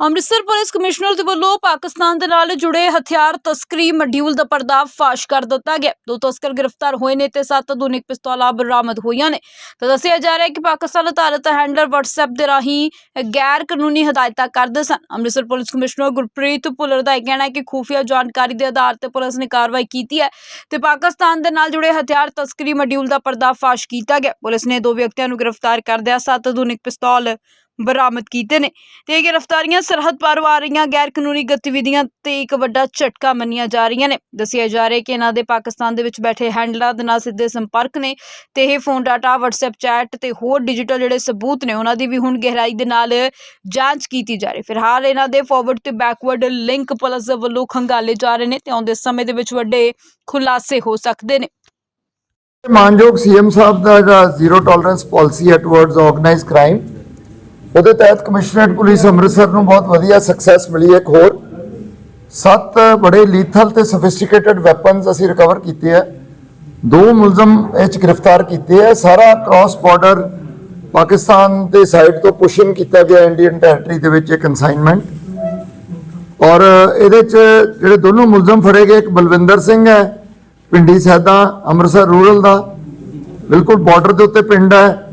Amritsar police commissioner ਦੇ ਵੱਲੋਂ ਪਾਕਿਸਤਾਨ ਦੇ ਨਾਲ ਜੁੜੇ ਹਥਿਆਰ ਤਸਕਰੀ ਮੋਡਿਊਲ ਦਾ ਪਰਦਾਫਾਸ਼ ਕਰ ਦਿੱਤਾ ਗਿਆ। ਦੋ ਤਸਕਰ ਗ੍ਰਿਫਤਾਰ ਹੋਏ ਨੇ ਤੇ ਸੱਤ ਆਧੁਨਿਕ ਪਿਸਤੌਲਾਂ ਬਰਾਮਦ ਹੋਈਆਂ ਨੇ। ਤਾਂ ਦੱਸਿਆ ਜਾ ਰਿਹਾ ਹੈ ਕਿ ਪਾਕਿਸਤਾਨ ਅਧਾਰਤ ਹੈਂਡਲਰ WhatsApp ਦੇ ਰਾਹੀਂ ਗੈਰ ਕਾਨੂੰਨੀ ਹਦਾਇਤਾਂ ਕਰਦੇ ਸਨ। ਅੰਮ੍ਰਿਤਸਰ ਪੁਲਿਸ ਕਮਿਸ਼ਨਰ ਗੁਰਪ੍ਰੀਤ ਭੁੱਲਰ ਦਾ ਕਹਿਣਾ ਹੈ ਕਿ ਖੂਫੀਆ ਜਾਣਕਾਰੀ ਦੇ ਆਧਾਰ ਤੇ ਪੁਲਿਸ ਨੇ ਕਾਰਵਾਈ ਕੀਤੀ ਹੈ ਤੇ ਪਾਕਿਸਤਾਨ ਦੇ ਨਾਲ ਜੁੜੇ ਹਥਿਆਰ ਤਸਕਰੀ ਮੋਡਿਊਲ ਦਾ ਪਰਦਾਫਾਸ਼ ਕੀਤਾ ਗਿਆ। ਪੁਲਿਸ ਨੇ ਦੋ ਵਿਅਕਤੀਆਂ ਨੂੰ ਗ੍ਰਿਫਤਾਰ ਕਰਦਿਆਂ ਸੱਤ ਆਧੁਨਿਕ ਪਿਸਤੌਲ ਬਰਾਮਦ ਕੀਤੇ ਨੇ ਤੇ ਇਹ ਗ੍ਰਿਫਤਾਰੀਆਂ ਸਰਹੱਦ ਪਾਰ ਆ ਰਹੀਆਂ ਗੈਰ ਕਾਨੂੰਨੀ ਗਤੀਵਿਧੀਆਂ ਤੇ ਇੱਕ ਵੱਡਾ ਝਟਕਾ ਮੰਨੀਆਂ ਜਾ ਰਹੀਆਂ ਨੇ। ਦੱਸਿਆ ਜਾ ਰਿਹਾ ਕਿ ਇਹਨਾਂ ਦੇ ਪਾਕਿਸਤਾਨ ਦੇ ਵਿੱਚ ਬੈਠੇ ਹੈਂਡਲਰਾਂ ਦੇ ਨਾਲ ਸਿੱਧੇ ਸੰਪਰਕ ਨੇ ਤੇ ਇਹ ਫੋਨ ਡਾਟਾ, WhatsApp ਚੈਟ ਤੇ ਹੋਰ ਡਿਜੀਟਲ ਜਿਹੜੇ ਸਬੂਤ ਨੇ, ਉਹਨਾਂ ਦੀ ਵੀ ਹੁਣ ਗਹਿਰਾਈ ਦੇ ਨਾਲ ਜਾਂਚ ਕੀਤੀ ਜਾ ਰਹੀ ਫਿਲਹਾਲ ਇਹਨਾਂ ਦੇ ਫਾਰਵਰਡ ਤੇ ਬੈਕਵਰਡ ਲਿੰਕ ਪੁਲਿਸ ਵੱਲੋਂ ਖੰਗਾਲੇ ਜਾ ਰਹੇ ਨੇ ਤੇ ਆਉਂਦੇ ਸਮੇਂ ਦੇ ਵਿੱਚ ਵੱਡੇ ਖੁਲਾਸੇ ਹੋ ਸਕਦੇ ਨੇ। ਮਾਨਯੋਗ ਸੀਐਮ ਸਾਹਿਬ ਦਾ ਜਿਹੜਾ ਜ਼ੀਰੋ ਟੋਲਰੈਂਸ ਪਾਲਿਸੀ ਹੈ ਟੁਵਰਡਸ ਆਰਗੇਨਾਈਜ਼ਡ ਕ੍ਰਾਈਮ ਉਹਦੇ ਤਹਿਤ ਕਮਿਸ਼ਨਰੇਟ ਪੁਲਿਸ ਅੰਮ੍ਰਿਤਸਰ ਨੂੰ ਬਹੁਤ ਵਧੀਆ ਸਕਸੈਸ ਮਿਲੀ ਹੈ ਇੱਕ ਹੋਰ। ਸੱਤ ਬੜੇ ਲੀਥਲ ਤੇ ਸਫਿਸਟੀਕੇਟਡ ਵੈਪਨਸ ਅਸੀਂ ਰਿਕਵਰ ਕੀਤੇ ਹੈ ਦੋ ਮੁਲਜ਼ਮ ਇਹ 'ਚ ਗ੍ਰਿਫਤਾਰ ਕੀਤੇ ਹੈ ਸਾਰਾ ਕ੍ਰਾਸ ਬਾਰਡਰ ਪਾਕਿਸਤਾਨ ਦੇ ਸਾਈਡ ਤੋਂ ਪੁਸ਼ਿੰਗ ਕੀਤਾ ਗਿਆ ਇੰਡੀਅਨ ਟੈਰੀਟਰੀ ਦੇ ਵਿੱਚ ਇੱਕ ਕਨਸਾਈਨਮੈਂਟ ਔਰ ਇਹਦੇ 'ਚ ਜਿਹੜੇ ਦੋਨੋਂ ਮੁਲਜ਼ਮ ਫੜੇ ਗਏ, ਇੱਕ ਬਲਵਿੰਦਰ ਸਿੰਘ ਹੈ, ਪਿੰਡੀ ਸੈਦਾ, ਅੰਮ੍ਰਿਤਸਰ ਰੂਰਲ ਦਾ। ਬਿਲਕੁਲ ਬਾਰਡਰ ਦੇ ਉੱਤੇ ਪਿੰਡ ਹੈ।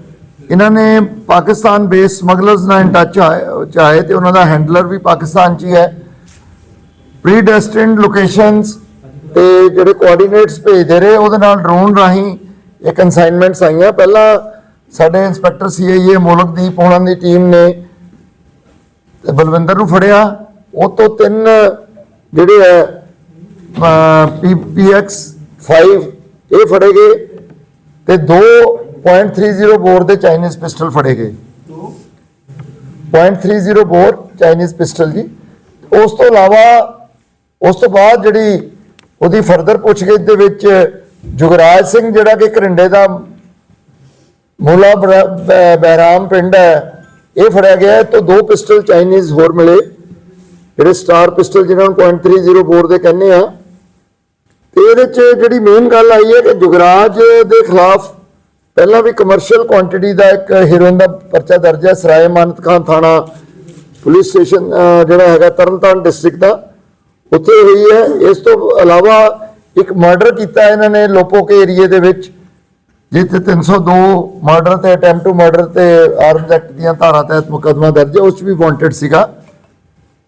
ਇਹਨਾਂ ਨੇ ਪਾਕਿਸਤਾਨ ਬੇਸ ਸਮਗਲਰਸ ਨਾਲ ਇਨ ਟੱਚ ਆਏ ਤੇ ਉਹਨਾਂ ਦਾ ਹੈਂਡਲਰ ਵੀ ਪਾਕਿਸਤਾਨ 'ਚ ਹੀ ਹੈ। ਪ੍ਰੀ ਡੈਸਟਿਨਡ ਲੋਕੇਸ਼ਨਸ ਤੇ ਜਿਹੜੇ ਕੋਆਰਡੀਨੇਟਸ ਭੇਜਦੇ ਰਹੇ, ਉਹਦੇ ਨਾਲ ਡਰੋਨ ਰਾਹੀਂ ਇਹ ਕਨਸਾਈਨਮੈਂਟਸ ਆਈਆਂ। ਪਹਿਲਾਂ ਸਾਡੇ ਇੰਸਪੈਕਟਰ ਸੀਆਈਏ ਮੋਲਕਦੀਪ ਉਹਨਾਂ ਦੀ ਟੀਮ ਨੇ ਤੇ ਬਲਵਿੰਦਰ ਨੂੰ ਫੜਿਆ। ਉਹ ਤੋਂ ਤਿੰਨ ਜਿਹੜੇ ਹੈ ਪੀਐਕਸ 5 ਇਹ ਫੜੇ ਗਏ। ਤੇ 2.30 ਬੋਰ ਦੇ ਚਾਈਨੀਜ਼ ਪਿਸਟਲ ਫੜੇ ਗਏ। 0.30 ਬੋਰ ਚਾਈਨੀਜ਼ ਪਿਸਟਲ ਜੀ। ਉਸ ਤੋਂ ਇਲਾਵਾ, ਉਸ ਤੋਂ ਬਾਅਦ ਜਿਹੜੀ ਉਹਦੀ ਫਰਦਰ ਪੁੱਛਗਿੱਛ ਦੇ ਵਿੱਚ ਜੁਗਰਾਜ ਸਿੰਘ, ਜਿਹੜਾ ਕਿ ਕਰਿੰਡੇ ਦਾ ਮੂਲਾ ਬਰਾ- ਬਹਿਰਾਮ ਪਿੰਡ ਹੈ, ਇਹ ਫੜਿਆ ਗਿਆ। ਹੈ ਤੋਂ ਦੋ ਪਿਸਟਲ ਚਾਈਨੀਜ਼ ਹੋਰ ਮਿਲੇ। ਜਿਹੜੇ ਸਟਾਰ ਪਿਸਟਲ ਜਿਹਨਾਂ ਨੂੰ 0.30 ਬੋਰ ਦੇ ਕਹਿੰਦੇ ਆ। ਤੇ ਇਹਦੇ ਚ ਜਿਹੜੀ ਮੇਨ ਗੱਲ ਆਈ ਹੈ ਕਿ ਜੁਗਰਾਜ ਦੇ ਖਿਲਾਫ ਪਹਿਲਾਂ ਵੀ ਕਮਰਸ਼ੀਅਲ ਕੁਆਂਟੀਟੀ ਦਾ ਇੱਕ ਹੀਰੋਇਨ ਦਾ ਪਰਚਾ ਦਰਜ ਹੈ, ਸਰਾਏ ਮਾਨਤ ਖਾਨ ਥਾਣਾ, ਪੁਲਿਸ ਸਟੇਸ਼ਨ ਜਿਹੜਾ ਹੈਗਾ ਤਰਨਤਾਰਨ ਡਿਸਟ੍ਰਿਕਟ ਦਾ। ਉੱਥੇ ਹੋਈ ਹੈ। ਇਸ ਤੋਂ ਇਲਾਵਾ ਇੱਕ ਮਰਡਰ ਕੀਤਾ ਇਹਨਾਂ ਨੇ ਲੋਪੋਕੇ ਏਰੀਏ ਦੇ ਵਿੱਚ, ਜਿੱਥੇ 302 ਮਰਡਰ ਤੇ ਅਟੈਂਪਟ ਟੂ ਮਰਡਰ ਤੇ ਆਰਮਸ ਐਕਟ ਦੀਆਂ ਧਾਰਾ ਤਹਿਤ ਮੁਕੱਦਮਾ ਦਰਜ ਹੈ। ਉਸ 'ਚ ਵੀ ਵਾਂਟਡ ਸੀਗਾ।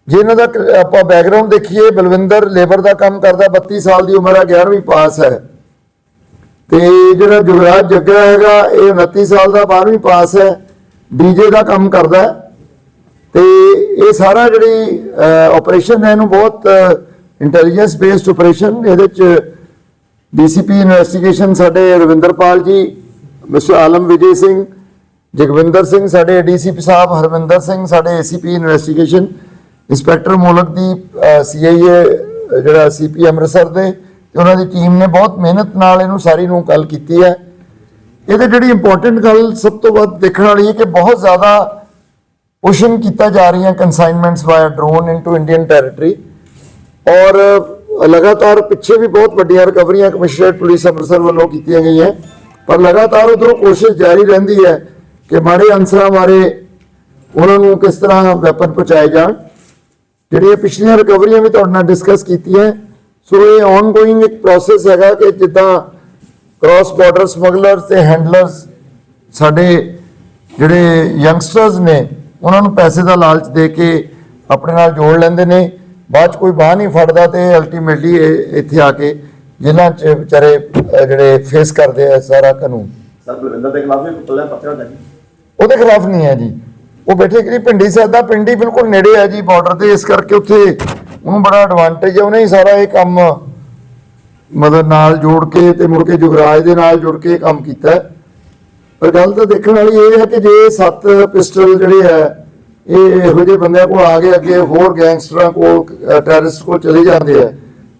ਜੇ ਇਹਨਾਂ ਦਾ ਆਪਾਂ ਬੈਕਗ੍ਰਾਉਂਡ ਦੇਖੀਏ, ਬਲਵਿੰਦਰ ਲੇਬਰ ਦਾ ਕੰਮ ਕਰਦਾ 32 ਸਾਲ ਦੀ ਉਮਰ ਹੈ 11ਵੀਂ ਪਾਸ ਹੈ। ਤੇ ਜਿਹੜਾ ਜੁਗਰਾਜ ਜੱਗਾ ਹੈਗਾ, ਇਹ 29 ਸਾਲ ਦਾ 12ਵੀਂ ਪਾਸ ਹੈ, ਡੀਜੇ ਦਾ ਕੰਮ ਕਰਦਾ ਹੈ। ਤੇ ਇਹ ਸਾਰਾ ਜਿਹੜੀ ਆਪਰੇਸ਼ਨ ਹੈ, ਇਹਨੂੰ ਬਹੁਤ ਇੰਟੈਲੀਜੈਂਸ ਬੇਸਡ ਆਪਰੇਸ਼ਨ ਇਹਦੇ ਚ ਡੀਸੀਪੀ ਇਨਵੈਸਟੀਗੇਸ਼ਨ ਸਾਡੇ ਰਵਿੰਦਰਪਾਲ ਜੀ ਮਿਸਟਰ ਆਲਮ ਵਿਜੇ ਸਿੰਘ, ਜਗਵਿੰਦਰ ਸਿੰਘ ਸਾਡੇ ਡੀਸੀਪੀ ਸਾਹਿਬ, ਹਰਵਿੰਦਰ ਸਿੰਘ ਸਾਡੇ ACP investigation inspector Molakdeep CIA ਜਿਹੜਾ ਸੀਪੀ ਅੰਮ੍ਰਿਤਸਰ ਦੇ ਤੇ ਉਹਨਾਂ ਦੀ ਟੀਮ ਨੇ ਬਹੁਤ ਮਿਹਨਤ ਨਾਲ ਇਹਨੂੰ ਸਾਰੀ ਨੂੰ ਗੱਲ ਕੀਤੀ ਹੈ। ਇਹਦੇ ਜਿਹੜੀ ਇੰਪੋਰਟੈਂਟ ਗੱਲ ਸਭ ਤੋਂ ਵੱਧ ਦੇਖਣ ਵਾਲੀ ਹੈ ਕਿ ਬਹੁਤ ਜ਼ਿਆਦਾ ਪੁਸ਼ਿੰਗ ਕੀਤਾ ਜਾ ਰਹੀਆਂ consignments via drone into Indian territory ਔਰ ਲਗਾਤਾਰ ਪਿੱਛੇ ਵੀ ਬਹੁਤ ਵੱਡੀਆਂ ਰਿਕਵਰੀਆਂ ਕਮਿਸ਼ਨਰੇਟ ਪੁਲਿਸ ਅੰਮ੍ਰਿਤਸਰ ਵੱਲੋਂ ਕੀਤੀਆਂ ਗਈਆਂ। ਪਰ ਲਗਾਤਾਰ ਉਧਰੋਂ ਕੋਸ਼ਿਸ਼ ਜਾਰੀ ਰਹਿੰਦੀ ਹੈ ਕਿ ਮਾੜੇ ਅਨਸਰਾਂ ਬਾਰੇ ਉਹਨਾਂ ਨੂੰ ਕਿਸ ਤਰ੍ਹਾਂ ਵੈਪਨ ਪਹੁੰਚਾਏ ਜਾਣ। ਜਿਹੜੀਆਂ ਪਿਛਲੀਆਂ ਰਿਕਵਰੀਆਂ ਵੀ ਤੁਹਾਡੇ ਨਾਲ ਡਿਸਕਸ ਕੀਤੀਆਂ ਸੋ ਇਹ ਆਨਗੋਇੰਗ ਇੱਕ ਪ੍ਰੋਸੈਸ ਹੈਗਾ ਕਿ ਜਿੱਦਾਂ ਕ੍ਰਾਸ ਬਾਰਡਰ ਸਮਗਲਰਸ ਤੇ ਹੈਂਡਲਰਸ ਸਾਡੇ ਜਿਹੜੇ ਯੰਗਸਟਰਸ ਨੇ ਉਹਨਾਂ ਨੂੰ ਪੈਸੇ ਦਾ ਲਾਲਚ ਦੇ ਕੇ ਆਪਣੇ ਨਾਲ ਜੋੜ ਲੈਂਦੇ ਨੇ ਬਾਅਦ ਚ ਕੋਈ ਬਾਹ ਨਹੀਂ ਫੜਦਾ ਤੇ ਅਲਟੀਮੇਟਲੀ ਇੱਥੇ ਆ ਕੇ ਜਿਨ੍ਹਾਂ ਚ ਵਿਚਾਰੇ ਜਿਹੜੇ ਫੇਸ ਕਰਦੇ ਆ ਸਾਰਾ ਕਾਨੂੰਨ ਸਰ ਬਲਵਿੰਦਰ ਦੇ ਖਿਲਾਫ ਵੀ ਪੱਲਾ ਪੱਤਰ ਜੀ ਉਹਦੇ ਖਿਲਾਫ ਨਹੀਂ ਹੈ ਜੀ ਉਹ ਬੈਠੇ ਕਿ ਪਿੰਡੀ ਸਾਦਾ ਪਿੰਡੀ ਬਿਲਕੁਲ ਨੇੜੇ ਹੈ ਜੀ ਬਾਰਡਰ ਤੇ ਇਸ ਕਰਕੇ ਉੱਥੇ ਉਹਨੂੰ ਬੜਾ ਐਡਵਾਂਟੇਜ ਹੈ ਉਹਨੇ ਹੀ ਸਾਰਾ ਇਹ ਕੰਮ ਮਦਦ ਨਾਲ ਜੋੜ ਕੇ ਤੇ ਮੁੜ ਕੇ ਜੁਗਰਾਜ ਦੇ ਨਾਲ ਜੁੜ ਕੇ ਕੰਮ ਕੀਤਾ। ਪਰ ਗੱਲ ਤਾਂ ਦੇਖਣ ਵਾਲੀ ਇਹ ਹੈ ਕਿ ਜੇ ਸੱਤ ਪਿਸਟਲ ਜਿਹੜੇ ਹੈ ਇਹ ਇਹੋ ਜਿਹੇ ਬੰਦਿਆਂ ਕੋਲ ਆ ਗਏ ਅੱਗੇ ਹੋਰ ਗੈਂਗਸਟਰਾਂ ਕੋਲ ਟੈਰਰਿਸਟ ਕੋਲ ਚਲੇ ਜਾਂਦੇ ਆ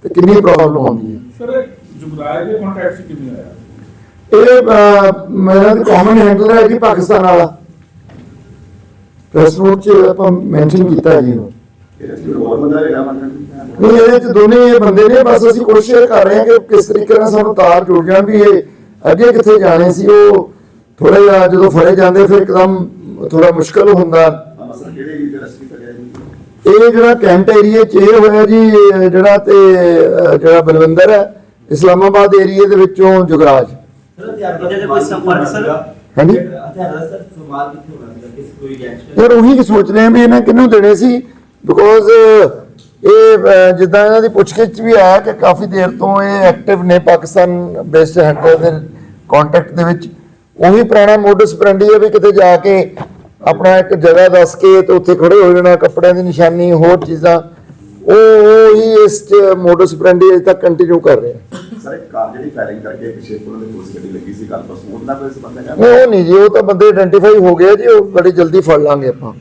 ਤੇ ਕਿੰਨੀ ਪ੍ਰੋਬਲਮ ਆਉਂਦੀ ਹੈ ਸਰ ਜੁਗਰਾਜ ਦੇ ਕੰਟੈਕਟ ਕਿਵੇਂ ਆਇਆ ਇਹ ਮੇਰਾ ਕਾਮਨ ਹੈਂਡਲਰ ਹੈ ਜੀ ਪਾਕਿਸਤਾਨ ਵਾਲਾ ਪ੍ਰੈਸ ਨੋਟ 'ਚ ਆਪਾਂ ਮੈਂਸ਼ਨ ਕੀਤਾ ਹੈ ਜੀ ਉਹ। ਨਹੀਂ ਇਹਦੇ 'ਚ ਦੋਨੇ ਇਹ ਬੰਦੇ ਨੇ ਬਸ ਅਸੀਂ ਕੋਸ਼ਿਸ਼ ਕਰ ਰਹੇ ਹਾਂ ਕਿ ਕਿਸ ਤਰੀਕੇ ਨਾਲ ਸਾਨੂੰ ਤਾਰ ਜੁੜ ਜਾਣ ਵੀ ਇਹ ਅੱਗੇ ਕਿੱਥੇ ਜਾਣੇ ਸੀ ਉਹ ਥੋੜਾ ਜਿਹਾ ਜਦੋਂ ਫੜੇ ਜਾਂਦੇ ਫਿਰ ਇੱਕਦਮ ਥੋੜਾ ਮੁਸ਼ਕਲ ਹੁੰਦਾ। ਇਹ ਜਿਹੜਾ ਕੈਂਟ ਏਰੀਆ 'ਚ ਇਹ ਹੋਇਆ ਜੀ ਜਿਹੜਾ ਤੇ ਜਿਹੜਾ ਬਲਵਿੰਦਰ ਹੈ ਇਸਲਾਮਾਬਾਦ ਏਰੀਆ ਦੇ ਵਿੱਚੋਂ ਜੁਗਰਾਜ। ਇਹਦੇ ਤੇ ਕੋਈ ਸੰਪਰਕ ਸਰ? ਹਾਂਜੀ। ਹਥਿਆਰਾਂ ਦਾ ਸਰ ਸਮਾਲ ਕਿੱਥੇ ਹੋਣਾ ਸਰ ਕਿਸ ਕੋਈ ਗੈਂਗਸਟਰ ਯਾਰ ਉਹੀ ਸੋਚ ਰਹੇ ਆ ਵੀ ਇਹਨਾਂ ਕਿਹਨੂੰ ਦੇਣੇ ਸੀ? ਬਿਕੋਜ਼ ਇਹ ਅਹ, ਜਿੱਦਾਂ ਇਹਨਾਂ ਦੀ ਪੁੱਛਗਿੱਛ ਵੀ ਆਇਆ ਕਿ ਕਾਫੀ ਦੇਰ ਤੋਂ ਇਹ ਐਕਟਿਵ ਨੇ ਪਾਕਿਸਤਾਨ ਬੇਸਡ ਹੈਂਡਰ ਦੇ ਕੰਟੈਕਟ ਦੇ ਵਿੱਚ। ਉਹੀ ਪੁਰਾਣਾ ਮੋਡਸ ਪ੍ਰੈਂਡੀ ਹੈ ਵੀ ਕਿਤੇ ਜਾ ਕੇ ਆਪਣਾ ਇੱਕ ਜਗ੍ਹਾ ਦੱਸ ਕੇ ਤੇ ਉੱਥੇ ਖੜੇ ਹੋ ਜਾਣਾ ਕੱਪੜਿਆਂ ਦੀ ਨਿਸ਼ਾਨੀ ਹੋਰ ਚੀਜ਼ਾਂ। ਉਹ ਉਹ ਹੀ ਇਸ ਮੋਡਸ ਪ੍ਰੈਂਡੀ ਅਜੇ ਤੱਕ ਕੰਟੀਨਿਊ ਕਰ ਰਹੇ। ਸਰ ਇੱਕ ਕਾਰ ਜਿਹੜੀ ਫਾਇਰਿੰਗ ਕਰਕੇ ਪਿੱਛੇ ਪੁਲਿਸ ਦੀ ਪੁਲਿਸ ਗੱਡੀ ਲੱਗੀ ਸੀ ਕੱਲ ਪਰਸੋਂ ਉਹਦਾ ਕੋਈ ਸੰਬੰਧ ਹੈਗਾ? ਨਹੀਂ, ਉਹ ਨਹੀਂ ਜੀ ਉਹ ਤਾਂ ਬੰਦੇ ਆਇਡੈਂਟੀਫਾਈ ਹੋ ਗਏ ਜੀ ਉਹ ਬੜੀ ਜਲਦੀ ਫੜ ਲਾਂਗੇ ਆਪਾਂ।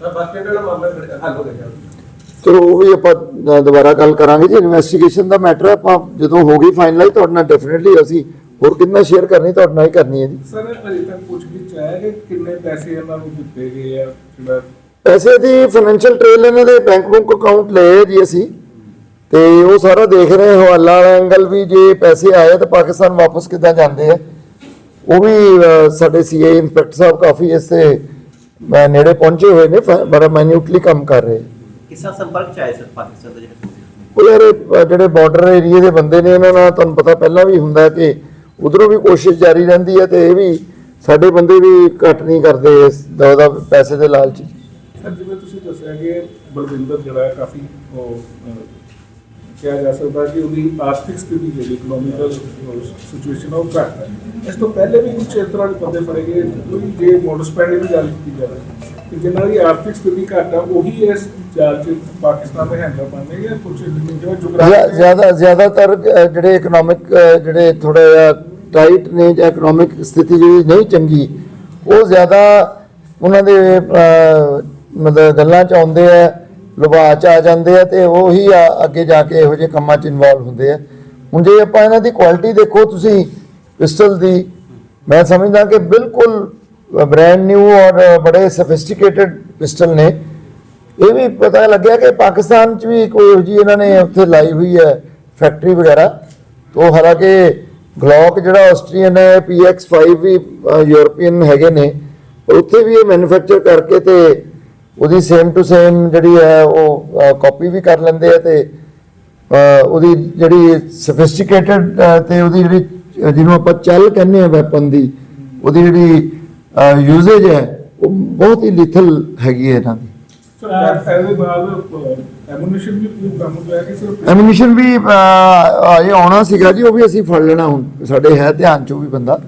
ਸਰ ਬਸ ਸਟੈਂਡ ਵਾਲਾ ਮਾਮਲਾ ਹੱਲ ਹੋ ਗਿਆ। ਚਲੋ ਉਹ ਵੀ ਆਪਾਂ ਦੁਬਾਰਾ ਗੱਲ ਕਰਾਂਗੇ ਜੀ। ਇਨਵੈਸਟੀਗੇਸ਼ਨ ਦਾ ਮੈਟਰ ਆਪਾਂ ਜਦੋਂ ਹੋ ਗਈ ਫਾਈਨਲਾਈਜ਼ ਤੁਹਾਡੇ ਨਾਲ ਡੈਫੀਨਿਟਲੀ ਅਸੀਂ ਹੋਰ ਕਿੰਨਾ ਸ਼ੇਅਰ ਕਰਨੀ ਤੁਹਾਡੇ ਨਾਲ ਹੀ ਕਰਨੀ ਹੈ ਜੀ। ਸਰ ਅਜੇ ਤੱਕ ਪੁੱਛ ਗਿੱਛ ਆਇਆ ਕਿ ਕਿੰਨੇ ਪੈਸੇ ਇਹਨਾਂ ਨੂੰ ਦਿੱਤੇ ਗਏ ਆ ਜਿਹੜਾ ਪੈਸੇ ਦੀ ਫਾਈਨੈਂਸ਼ੀਅਲ ਟ੍ਰੇਲ ਇਹਨਾਂ ਦੇ ਬੈਂਕ ਬੁੱਕ ਅਕਾਊਂਟ ਲਏ ਆ ਜੀ ਅਸੀਂ। ਤੇ ਉਹ ਸਾਰਾ ਦੇਖ ਰਹੇ ਹਾਂ ਹਵਾਲਾ ਵਾਲਾ ਐਂਗਲ ਵੀ ਜੇ ਪੈਸੇ ਆਏ ਤਾਂ ਪਾਕਿਸਤਾਨ ਵਾਪਸ ਕਿੱਦਾਂ ਜਾਂਦੇ ਆ। ਉਹ ਵੀ ਸਾਡੇ ਸੀਏ ਇੰਸਪੈਕਟਰ ਸਾਹਿਬ ਕਾਫੀ ਇਸ ਤੇ ਅ, ਨੇੜੇ ਪਹੁੰਚੇ ਹੋਏ ਨੇ ਬੜਾ ਮਾਈਨਿਊਟਲੀ ਕੰਮ ਕਰ ਰਹੇ। ਕਿਸ ਸੰਪਰਕ ਚ ਆਏ ਸਰ ਪਾਕਿਸਤਾਨ ਦੇ ਜਿਹੜੇ ਉਹ ਯਾਰ ਜਿਹੜੇ ਬਾਰਡਰ ਏਰੀਏ ਦੇ ਬੰਦੇ ਨੇ ਇਹਨਾਂ ਨਾਲ ਤੁਹਾਨੂੰ ਪਤਾ ਪਹਿਲਾਂ ਵੀ ਹੁੰਦਾ ਕਿ ਉਧਰੋਂ ਵੀ ਕੋਸ਼ਿਸ਼ ਜਾਰੀ ਰਹਿੰਦੀ ਹੈ ਤੇ ਇਹ ਵੀ ਸਾਡੇ ਬੰਦੇ ਵੀ ਘੱਟ ਨਹੀਂ ਕਰਦੇ ਇਸ ਦਾ ਪੈਸੇ ਦੇ ਲਾਲਚ ਜਿਵੇਂ ਤੁਸੀਂ ਦੱਸਿਆ ਕਿ ਬਲਵਿੰਦਰ ਜਿਹੜਾ ਹੈ ਕਾਫੀ ਉਹ ਕਿਹਾ ਜਾ ਸਕਦਾ ਕਿ ਉਹਦੀ ਆਰਥਿਕ ਸਥਿਤੀ ਜਿਹੜੀ ਇਕਨੋਮਿਕਲ ਸਿਚੁਏਸ਼ਨ ਉਹ ਘੱਟ ਹੈ। ਇਸ ਤੋਂ ਪਹਿਲੇ ਵੀ ਕੁਝ ਇਸ ਤਰ੍ਹਾਂ ਦੇ ਬੰਦੇ ਫੜੇ ਗਏ ਕੋਈ ਜੇ ਮੋਡਸ ਪੈਂਡਿੰਗ ਦੀ ਗੱਲ ਕੀਤੀ ਜਾਵੇ ਕਿ ਜਿਨ੍ਹਾਂ ਦੀ ਆਰਥਿਕ ਸਥਿਤੀ ਘੱਟ ਆ ਉਹੀ ਇਸ ਜਾਲ ਚ ਪਾਕਿਸਤਾਨ ਦੇ ਹੈਂਡਲ ਬਣਨੇ ਜਾਂ ਕੁਝ ਜਿਵੇਂ ਜ਼ਿਆਦਾ ਜ਼ਿਆਦਾਤਰ ਜਿਹੜੇ ਇਕਨੋਮਿਕ ਜਿਹੜੇ ਥੋੜਾ ਜਿਹਾ ਟਾਈਟ ਨੇ ਜਾਂ ਇਕਨੋਮਿਕ ਸਥਿਤੀ ਜਿਹੜੀ ਨਹੀਂ ਚੰਗੀ ਉਹ ਜ਼ਿਆਦਾ ਉਹਨਾਂ ਦੇ ਮਤਲਬ ਗੱਲਾਂ 'ਚ ਆਉਂਦੇ ਆ। ਲੁਭਾ 'ਚ ਆ ਜਾਂਦੇ ਆ ਤੇ ਉਹੀ ਆ- ਅੱਗੇ ਜਾ ਕੇ ਇਹੋ ਜਿਹੇ ਕੰਮਾਂ 'ਚ ਇਨਵੋਲਵ ਹੁੰਦੇ ਆ। ਹੁਣ ਜੇ ਆਪਾਂ ਇਹਨਾਂ ਦੀ ਕੁਆਲਿਟੀ ਦੇਖੋ, ਤੁਸੀਂ ਪਿਸਟਲ ਦੀ, ਮੈਂ ਸਮਝਦਾ ਕਿ ਬਿਲਕੁਲ ਬ੍ਰੈਂਡ ਨਿਊ ਔਰ ਬੜੇ ਸਫਿਸਟੀਕੇਟਡ ਪਿਸਟਲ ਨੇ। ਇਹ ਵੀ ਪਤਾ ਲੱਗਿਆ ਕਿ ਪਾਕਿਸਤਾਨ 'ਚ ਵੀ ਕੋਈ ਇਹੋ ਜਿਹੀ ਇਹਨਾਂ ਨੇ ਉੱਥੇ ਲਾਈ ਹੋਈ ਹੈ ਫੈਕਟਰੀ ਵਗੈਰਾ। ਤੋਂ ਹਾਲਾਂਕਿ ਗਲੌਕ ਜਿਹੜਾ ਆਸਟਰੀਅਨ ਹੈ PX5 ਵੀ ਯੂਰੋਪੀਅਨ ਹੈਗੇ ਨੇ। ਉੱਥੇ ਵੀ ਇਹ ਮੈਨੂਫੈਕਚਰ ਕਰਕੇ ਤੇ ਉਹਦੀ ਸੇਮ ਟੂ ਸੇਮ ਜਿਹੜੀ ਹੈ ਉਹ ਕਾਪੀ ਵੀ ਕਰ ਲੈਂਦੇ ਆ ਤੇ ਉਹਦੀ ਜਿਹੜੀ ਸਫਿਸਟੀਕੇਟਡ ਤੇ ਉਹਦੀ ਜਿਹੜੀ ਜਿਹਨੂੰ ਆਪਾਂ ਚੱਲ ਕਹਿੰਦੇ ਆ ਵੈਪਨ ਦੀ ਉਹਦੀ ਜਿਹੜੀ ਯੂਜ਼ੇਜ ਹੈ ਉਹ ਬਹੁਤ ਹੀ ਲਿਥਲ ਹੈਗੀ ਹੈ ਇਹਨਾਂ ਦੀ। ਐਮੂਨੇਸ਼ਨ ਵੀ ਅਜੇ ਆਉਣਾ ਸੀਗਾ ਜੀ ਉਹ ਵੀ ਅਸੀਂ ਫੜ ਲੈਣਾ ਹੁਣ ਸਾਡੇ ਹੈ ਧਿਆਨ ਚ ਵੀ ਬੰਦਾ।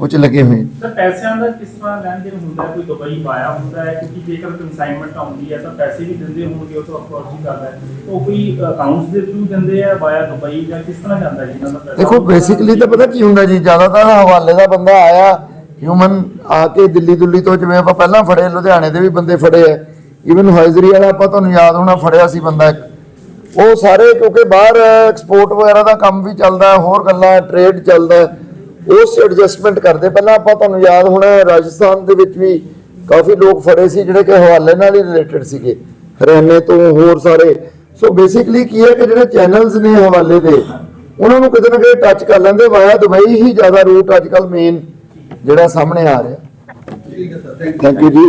ਉਹ ਚ ਲੱਗੇ ਹੋਏ। ਨੇ ਸਰ ਪੈਸਿਆਂ ਦਾ ਕਿਸ ਤਰ੍ਹਾਂ ਲੈਣ ਦੇਣ ਹੁੰਦਾ ਹੈ? ਕੋਈ ਦੁਬਈ ਪਾਇਆ ਹੁੰਦਾ ਹੈ? ਕਿਉਂਕਿ ਜੇਕਰ ਕਨਸਾਈਨਮੈਂਟ ਆਉਂਦੀ ਹੈ ਤਾਂ ਪੈਸੇ ਵੀ ਦਿੰਦੇ ਹੋਣਗੇ ਉਹ ਤੋਂ ਅਪਰੋਚ ਹੀ ਕਰਦਾ ਹੈ? ਉਹ ਕੋਈ ਅਕਾਊਂਟਸ ਦੇ ਥਰੂ ਦਿੰਦੇ ਆ ਵਾਇਆ ਦੁਬਈ ਜਾਂ ਕਿਸ ਤਰ੍ਹਾਂ ਜਾਂਦਾ ਜੀ ਇਹਨਾਂ ਦਾ ਪੈਸਾ? ਦੇਖੋ ਬੇਸਿਕਲੀ ਤਾਂ ਪਤਾ ਕੀ ਹੁੰਦਾ ਜੀ ਜ਼ਿਆਦਾਤਰ ਹਵਾਲੇ ਦਾ ਬੰਦਾ ਆਇਆ ਹਿਊਮਨ ਆ ਕੇ ਦਿੱਲੀ ਦੁੱਲੀ ਤੋਂ ਜਿਵੇਂ ਆਪਾਂ ਪਹਿਲਾਂ ਫੜੇ ਲੁਧਿਆਣੇ ਦੇ ਵੀ ਬੰਦੇ ਫੜੇ ਐ ਇਵਨ ਹਾਜ਼ਰੀ ਵਾਲਾ ਆਪਾਂ ਤੁਹਾਨੂੰ ਯਾਦ ਹੋਣਾ ਫੜਿਆ ਸੀ ਬੰਦਾ ਇੱਕ। ਉਹ ਸਾਰੇ ਕਿਉਂਕਿ ਬਾਹਰ ਐਕਸਪੋਰਟ ਵਗੈਰਾ ਦਾ ਕੰਮ ਵੀ ਚੱਲਦਾ ਹੈ, ਹੋਰ ਗੱਲਾਂ ਟ੍ਰੇਡ ਚੱਲਦਾ। ਉਸ ਐਡਜਸਟਮੈਂਟ ਕਰਦੇ। ਪਹਿਲਾਂ ਆਪਾਂ ਤੁਹਾਨੂੰ ਯਾਦ ਹੋਣਾ ਰਾਜਸਥਾਨ ਦੇ ਵਿੱਚ ਵੀ ਕਾਫੀ ਲੋਕ ਫੜੇ ਸੀ ਜਿਹੜੇ ਕਿ ਹਵਾਲੇ ਨਾਲ ਹੀ ਰਿਲੇਟਡ ਸੀਗੇ। ਹਰਿਆਣੇ ਤੋਂ ਹੋਰ ਸਾਰੇ। ਸੋ ਬੇਸਿਕਲੀ ਕੀ ਹੈ ਕਿ ਜਿਹੜੇ ਚੈਨਲਸ ਨੇ ਹਵਾਲੇ ਦੇ ਉਹਨਾਂ ਨੂੰ ਕਿਤੇ ਨਾ ਕਿਤੇ ਟੱਚ ਕਰ ਲੈਂਦੇ। ਵਾਇਆ ਦੁਬਈ ਹੀ ਜ਼ਿਆਦਾ ਰੂਟ ਅੱਜ ਕੱਲ ਮੇਨ ਜਿਹੜਾ ਸਾਹਮਣੇ ਆ ਰਿਹਾ। ਠੀਕ ਹੈ ਸਰ ਥੈਂਕ ਯੂ ਜੀ।